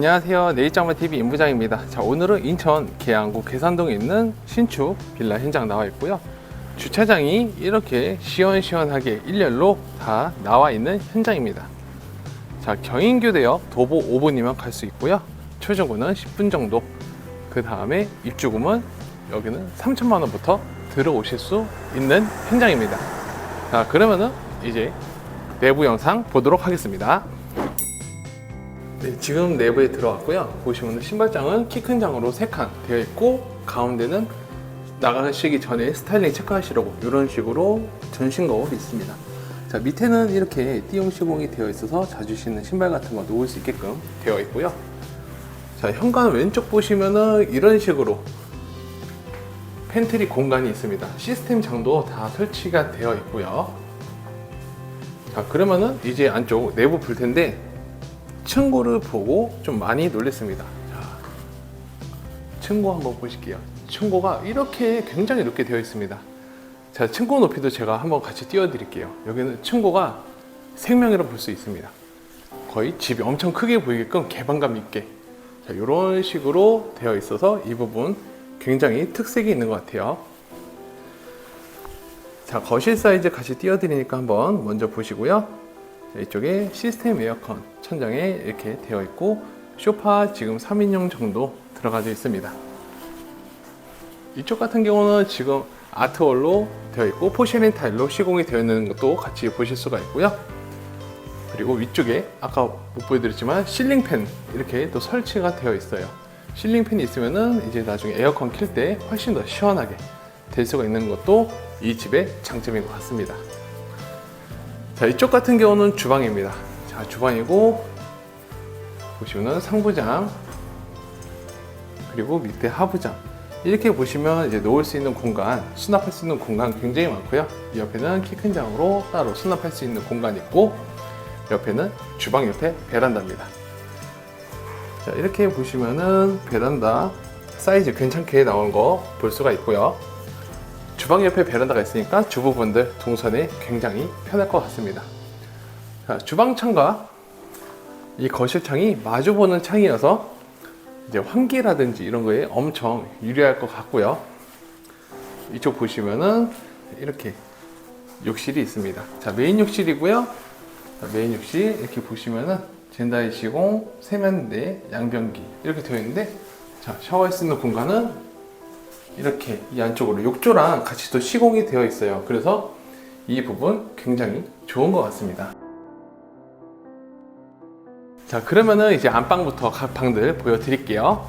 안녕하세요. 내일장마TV 임부장입니다. 자, 오늘은 인천 계양구 계산동에 있는 신축 빌라 현장 나와 있고요. 주차장이 이렇게 시원시원하게 일렬로 다 나와 있는 현장입니다. 자, 경인교대역 도보 5분이면 갈 수 있고요. 최저금은 10분 정도. 그 다음에 입주금은 여기는 3천만 원부터 들어오실 수 있는 현장입니다. 자, 그러면은 이제 내부 영상 보도록 하겠습니다. 네, 지금 내부에 들어왔고요. 보시면 신발장은 키 큰 장으로 3칸 되어 있고 가운데는 나가시기 전에 스타일링 체크하시려고 이런 식으로 전신 거울이 있습니다. 자 밑에는 이렇게 띠용 시공이 되어 있어서 자주 신는 신발 같은 거 놓을 수 있게끔 되어 있고요. 자 현관 왼쪽 보시면은 이런 식으로 팬트리 공간이 있습니다. 시스템 장도 다 설치가 되어 있고요. 자 그러면은 이제 안쪽 내부 볼 텐데 층고를 보고 좀 많이 놀랐습니다. 자, 층고 한번 보실게요. 층고가 이렇게 굉장히 높게 되어 있습니다. 자, 층고 높이도 제가 한번 같이 띄워드릴게요. 여기는 층고가 생명이라 볼 수 있습니다. 거의 집이 엄청 크게 보이게끔 개방감 있게 자, 이런 식으로 되어 있어서 이 부분 굉장히 특색이 있는 것 같아요. 자, 거실 사이즈 같이 띄워드리니까 한번 먼저 보시고요. 자, 이쪽에 시스템 에어컨 천장에 이렇게 되어 있고 쇼파 지금 3인용 정도 들어가져 있습니다. 이쪽 같은 경우는 지금 아트월로 되어 있고 포시린 타일로 시공이 되어 있는 것도 같이 보실 수가 있고요. 그리고 위쪽에 아까 못 보여드렸지만 실링팬 이렇게 또 설치가 되어 있어요. 실링팬이 있으면은 이제 나중에 에어컨 킬 때 훨씬 더 시원하게 될 수가 있는 것도 이 집의 장점인 것 같습니다. 자 이쪽 같은 경우는 주방입니다. 자 주방이고 보시면은 상부장 그리고 밑에 하부장 이렇게 보시면 이제 놓을 수 있는 공간 수납할 수 있는 공간 굉장히 많고요. 이 옆에는 키 큰 장으로 따로 수납할 수 있는 공간이 있고 옆에는 주방 옆에 베란다입니다. 자 이렇게 보시면은 베란다 사이즈 괜찮게 나온 거 볼 수가 있고요. 주방 옆에 베란다가 있으니까 주부분들 동선에 굉장히 편할 것 같습니다. 자, 주방 창과 이 거실 창이 마주보는 창이어서 이제 환기라든지 이런 거에 엄청 유리할 것 같고요. 이쪽 보시면은 이렇게 욕실이 있습니다. 자, 메인 욕실이고요. 자, 메인 욕실 이렇게 보시면은 젠다이 시공, 세면대, 양변기 이렇게 되어 있는데 자, 샤워할 수 있는 공간은 이렇게 이 안쪽으로 욕조랑 같이 또 시공이 되어 있어요. 그래서 이 부분 굉장히 좋은 것 같습니다. 자, 그러면은 이제 안방부터 각 방들 보여드릴게요.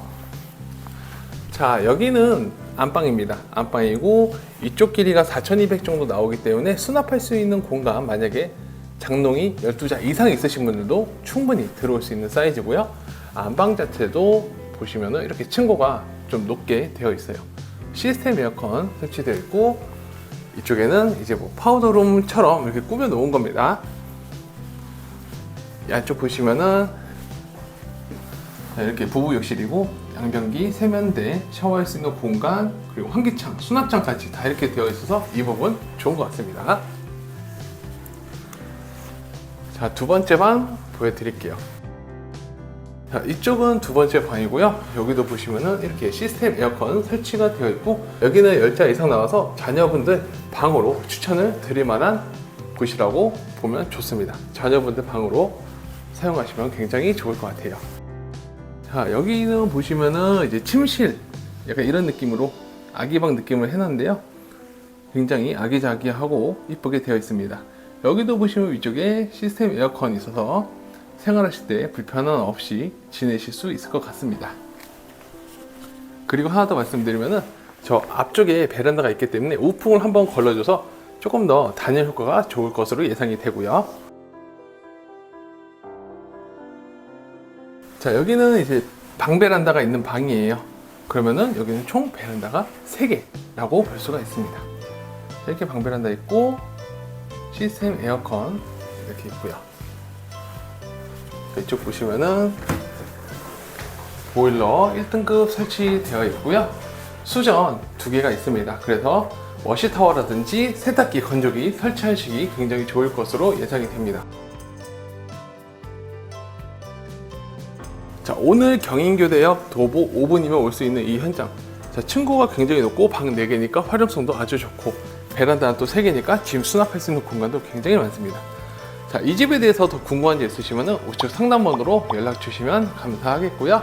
자, 여기는 안방입니다. 안방이고 이쪽 길이가 4,200 정도 나오기 때문에 수납할 수 있는 공간 만약에 장롱이 12자 이상 있으신 분들도 충분히 들어올 수 있는 사이즈고요. 안방 자체도 보시면은 이렇게 층고가 좀 높게 되어 있어요. 시스템 에어컨 설치되어 있고 이쪽에는 이제 뭐 파우더룸처럼 이렇게 꾸며 놓은 겁니다. 양쪽 보시면은 자, 이렇게 부부 욕실이고 양변기, 세면대, 샤워할 수 있는 공간 그리고 환기창, 수납장까지 다 이렇게 되어 있어서 이 부분 좋은 것 같습니다. 자, 두 번째 방 보여드릴게요. 자, 이쪽은 두 번째 방이고요. 여기도 보시면은 이렇게 시스템 에어컨 설치가 되어 있고 여기는 10자 이상 나와서 자녀분들 방으로 추천을 드릴 만한 곳이라고 보면 좋습니다. 자녀분들 방으로 사용하시면 굉장히 좋을 것 같아요. 자, 여기는 보시면은 이제 침실 약간 이런 느낌으로 아기방 느낌을 해놨는데요. 굉장히 아기자기하고 이쁘게 되어 있습니다. 여기도 보시면 위쪽에 시스템 에어컨이 있어서 생활하실 때 불편함 없이 지내실 수 있을 것 같습니다. 그리고 하나 더 말씀드리면은 저 앞쪽에 베란다가 있기 때문에 우풍을 한번 걸러줘서 조금 더 단열 효과가 좋을 것으로 예상이 되고요. 자 여기는 이제 방 베란다가 있는 방이에요. 그러면은 여기는 총 베란다가 3개라고 볼 수가 있습니다. 자, 이렇게 방 베란다 있고 시스템 에어컨 이렇게 있고요. 이쪽 보시면은 보일러 1등급 설치되어 있고요. 수전 두 개가 있습니다. 그래서 워시타워라든지 세탁기, 건조기 설치하시기 굉장히 좋을 것으로 예상이 됩니다. 자, 오늘 경인교대역 도보 5분이면 올 수 있는 이 현장. 자, 층고가 굉장히 높고 방 4개니까 활용성도 아주 좋고 베란다는 또 3개니까 짐 수납할 수 있는 공간도 굉장히 많습니다. 자, 이 집에 대해서 더 궁금한 점 있으시면 우측 상담번호로 연락 주시면 감사하겠고요.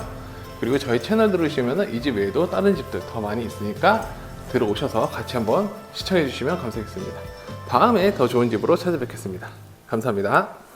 그리고 저희 채널 들으시면 이 집 외에도 다른 집들 더 많이 있으니까 들어오셔서 같이 한번 시청해 주시면 감사하겠습니다. 다음에 더 좋은 집으로 찾아뵙겠습니다. 감사합니다.